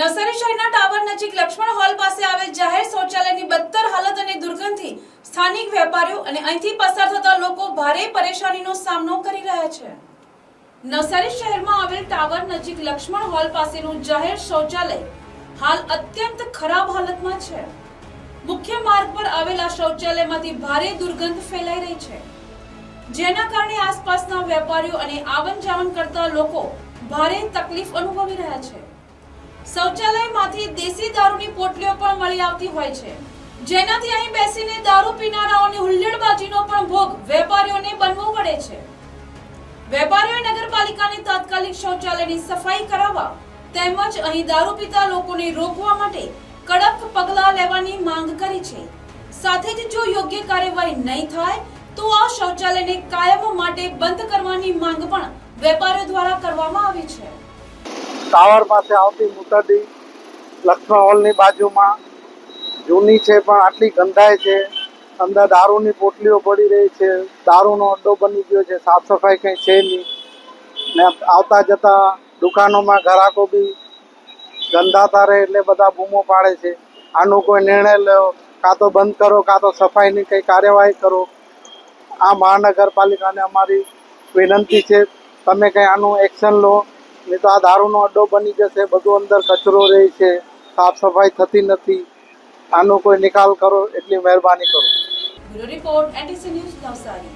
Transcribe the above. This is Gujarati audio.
નવસારી શહેરના ટાવર નજીક લક્ષ્મણ હોલ પાસે આવેલ જાહેર શૌચાલયની બદતર હાલત અને દુર્ગંધથી સ્થાનિક વેપારીઓ અને અહીંથી પસાર થતા લોકો ભારે પરેશાનીનો સામનો કરી રહ્યા છે. નવસારી શહેરમાં આવેલ ટાવર નજીક લક્ષ્મણ હોલ પાસેનું જાહેર શૌચાલય હાલ અત્યંત ખરાબ હાલતમાં છે. મુખ્ય માર્ગ પર આવેલા શૌચાલયમાંથી ભારે દુર્ગંધ ફેલાઈ રહી છે. જેના કારણે આસપાસના વેપારીઓ અને આવન જાવન કરતા લોકો ભારે તકલીફ અનુભવી રહ્યા છે. શૌચાલયમાંથી દેશી દારૂની પોટલીઓ પણ મળી આવતી હોય છે. જેનાથી અહીં બેસીને દારૂ પીનારાઓની હુલ્લડબાજીનો પણ ભોગ વેપારીઓને બનવો પડે છે. વેપારીઓએ નગરપાલિકાની તાત્કાલિક શૌચાલયની સફાઈ કરાવવા તેમજ અહીં દારૂ પીતા લોકોને રોકવા માટે કડક પગલાં લેવાની માંગ કરી છે. સાથે જ જો યોગ્ય કાર્યવાહી નહીં થાય, તો આ શૌચાલયને કાયમ માટે બંધ કરવાની માંગ પણ વેપારીઓ દ્વારા કરવામાં આવી છે. ટાવર પાસે આવતી મુતડી લક્ષ્મણ હોલની બાજુમાં. જૂની છે પણ આટલી ગંધાય છે. અંદર દારૂની પોટલીઓ પડી રહી છે. દારૂનો અડ્ડો બની ગયો છે. સાફ સફાઈ કંઈ છે નહીં. ને આવતા જતા દુકાનોમાં ગ્રાહકો બી ગંધાતા રહે એટલે બધા બૂમો પાડે છે. આનો કોઈ નિર્ણય લો કાં તો બંધ કરો, કાં તો સફાઈની કંઈ કાર્યવાહી કરો. આ મહાનગરપાલિકાને અમારી વિનંતી છે. તમે કંઈ આનું એક્શન લો. નહીં તો આ દારૂનો અડ્ડો બની જશે, બધું અંદર કચરો રહે છે, સાફ સફાઈ થતી નથી. આનો કોઈ નિકાલ કરો, એટલી મહેરબાની કરો. Report, NTC news Navsari.